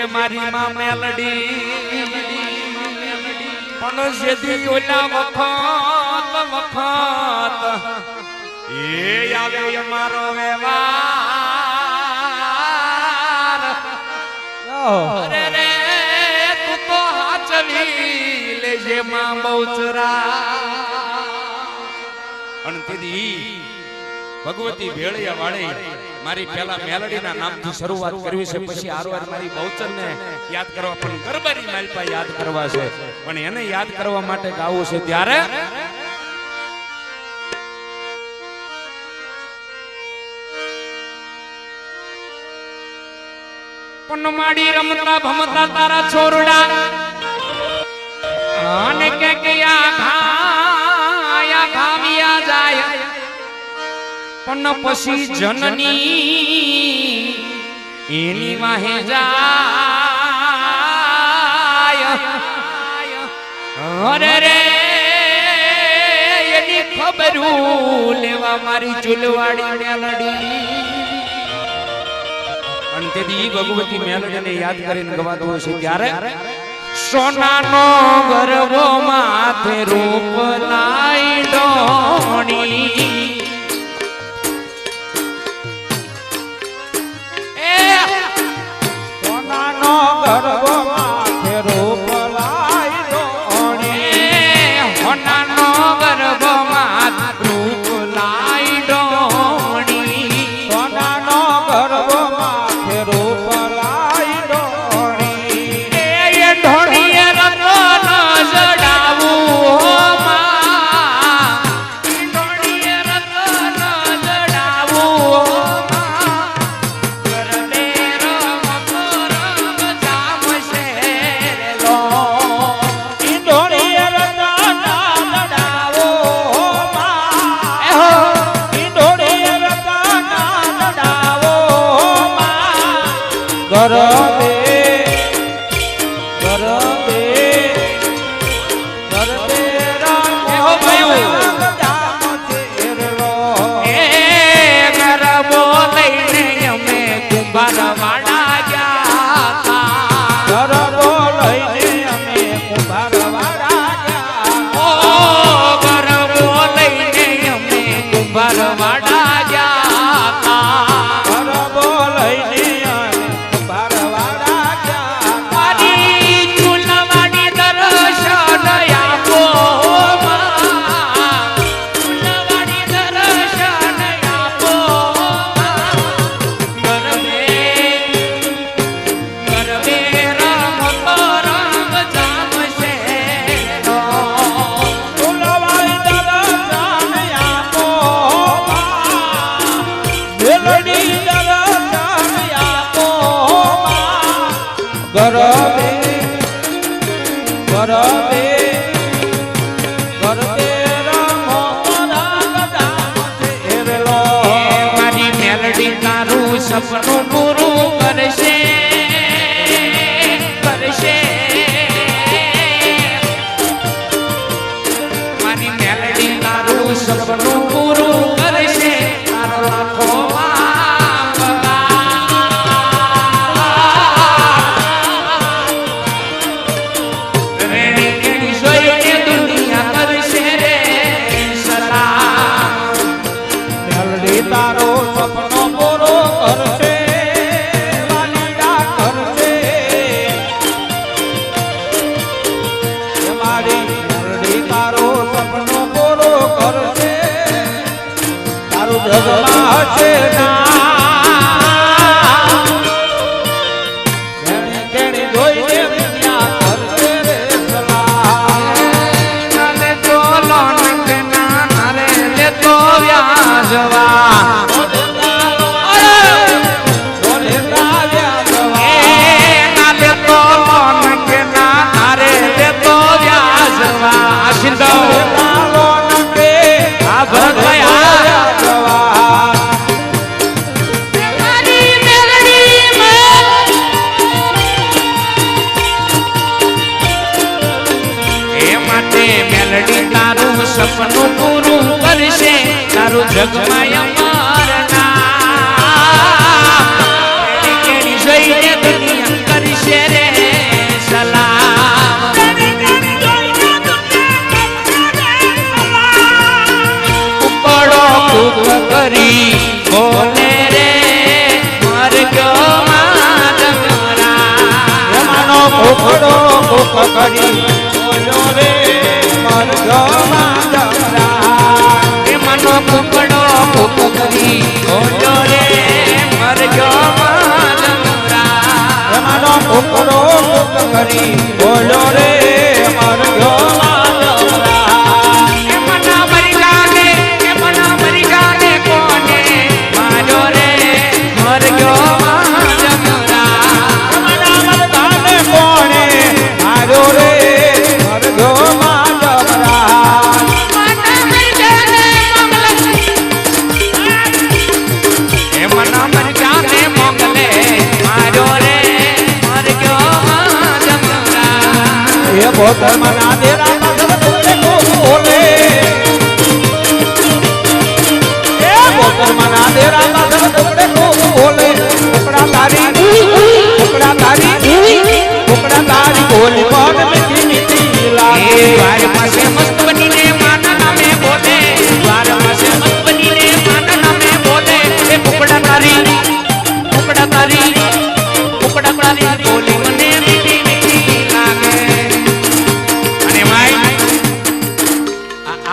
રે મારી માં મેલડી. પણ સેધી ઓલા વફાત વફાત એ આવે મારો વેવાર અરે રે, તું તો હાચવી લેજે માં બહુચરા. અને તેથી ભગવતી ભેળિયા વાળી મારી પેલા મેલડીના નામથી શરૂઆત કરવી છે, પછી આરવાર મારી બહુચનને યાદ કરવા, પણ ગરબારી માલપા યાદ કરવા છે. પણ એને યાદ કરવા માટે ગાવું છે, ત્યારે પુનમાડી રમતા ભમતા તારા છોરડા. અને કે કે આ પણ પછી જનની એની વાહે જાય. અરે રે, એની ખબર લેવા મારી ચૂલવાડી મેલડી. અને તેથી ઈ ભગવતી મેલડીને યાદ કરીને ગવાતું હશે ત્યારે સોનાનો ગરવો માથે રૂપ લાઈ ડોણી કરો મારા છે ના કરશે. મેલડી તારું સપનું પૂરું કરશે. તારું જગમાં અમારના કરશે રે સલામ. ઉપડો કરી, બોલે રે, માર્ગો મારા. કરી જમરા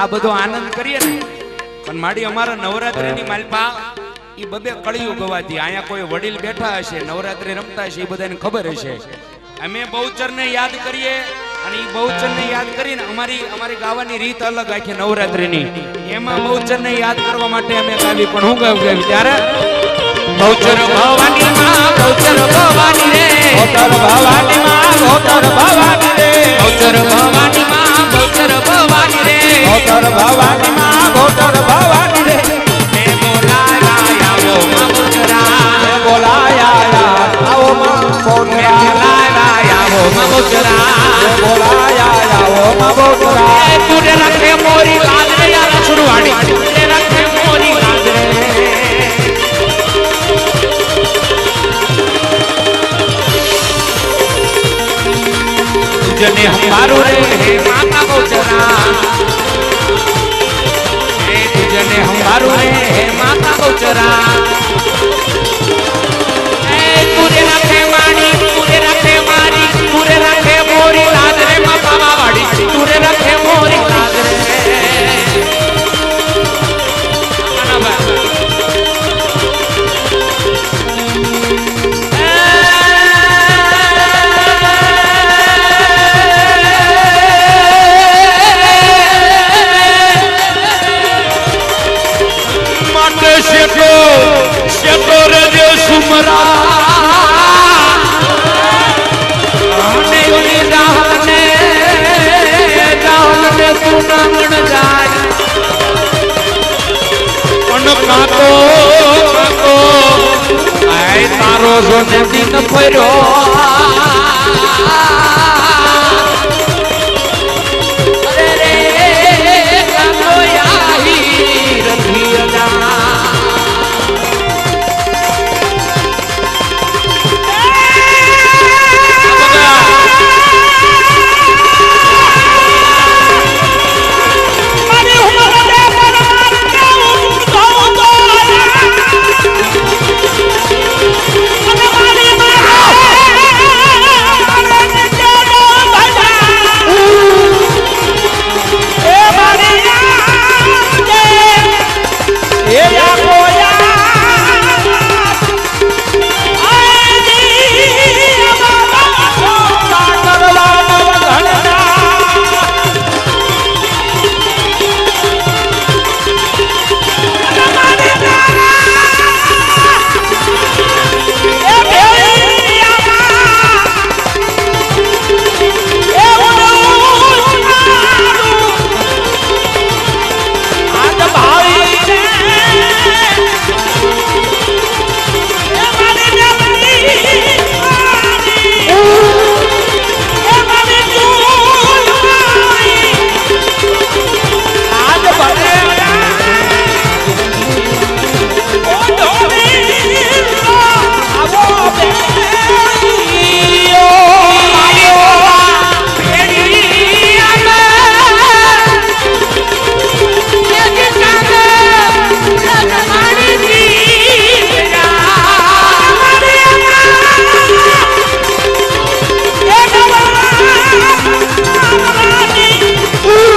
આ બધો આનંદ કરીએ ને પણ માડી અમારા નવરાત્રિની માલપા એ બબે કળિયું ગવાતી. અહીંયા કોઈ વડીલ બેઠા હશે નવરાત્રિ રમતા હશે એ બધાને ખબર હશે. અમે બહુચરને યાદ કરીએ અને ઈ બહુચરને યાદ કરીને અમારી અમારી ગાવાની રીત અલગ આખી નવરાત્રિની. એમાં બહુચરને યાદ કરવા માટે અમે ગાવી પણ હું ગાવ ગાવી? ત્યારે બહુચર ભવાની માં બહુચર ભવાની રે. બહુચર ભવાની માં બહુચર ભવાની રે. બહુચર ભવાની માં બહુચર ભવાની ભવાની માં બોતર ભવાની રે મે બોલાયા આવો માં બહુચરા બોલાયા આવો માં મે બોલાયા આવો માં બહુચરા બોલાયા આવો માં બોતરા તુરે રખે મોરી લાજ રે યાર છુરવાડી તુરે રખે મોરી લાજ રે તુજને હંભારું રે. માતા ગૌચરા. તુજને હંભારું રે હે માતા ગૌચરા પણ કાકો કાકો આય તારો જોને દિન ફર્યો